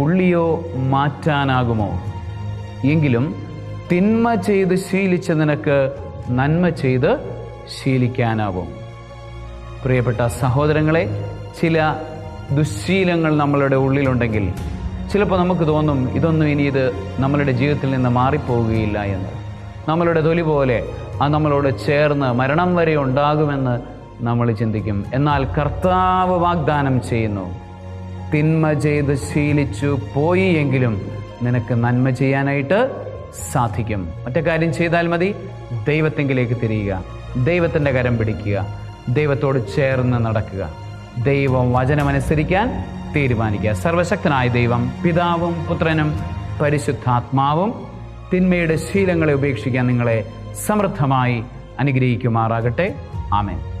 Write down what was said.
പുള്ളിയോ മാറ്റാനാകുമോ? എങ്കിലും തിന്മ ചെയ്ത് ശീലിച്ച നിനക്ക് നന്മ ചെയ്ത് ശീലിക്കാനാവും. പ്രിയപ്പെട്ട സഹോദരങ്ങളെ ചില ദുശ്ശീലങ്ങൾ നമ്മളുടെ ഉള്ളിലുണ്ടെങ്കിൽ ചിലപ്പോൾ നമുക്ക് തോന്നും ഇതൊന്നും ഇനി ഇത് നമ്മളുടെ ജീവിതത്തിൽ നിന്ന് മാറിപ്പോവുകയില്ല എന്ന്. നമ്മളുടെ തൊലി പോലെ അത് നമ്മളോട് ചേർന്ന് മരണം വരെ ഉണ്ടാകുമെന്ന് നമ്മൾ ചിന്തിക്കും. എന്നാൽ കർത്താവ് വാഗ്ദാനം ചെയ്യുന്നു. തിന്മ ചെയ്ത് ശീലിച്ചു പോയി എങ്കിലും നിനക്ക് നന്മ ചെയ്യാനായിട്ട് സാധിക്കും. മറ്റേ കാര്യം ചെയ്താൽ മതി. ദൈവത്തെങ്കിലേക്ക് തിരിയുക. ദൈവത്തിന്റെ കരം പിടിക്കുക. ദൈവത്തോട് ചേർന്ന് നടക്കുക. ദൈവം വചനമനുസരിക്കാൻ തീരുമാനിക്കുക. സർവശക്തനായ ദൈവം പിതാവും പുത്രനും പരിശുദ്ധാത്മാവും തിന്മയുടെ ശീലങ്ങളെ ഉപേക്ഷിക്കാൻ നിങ്ങളെ സമൃദ്ധമായി അനുഗ്രഹിക്കുമാറാകട്ടെ. ആമേൻ.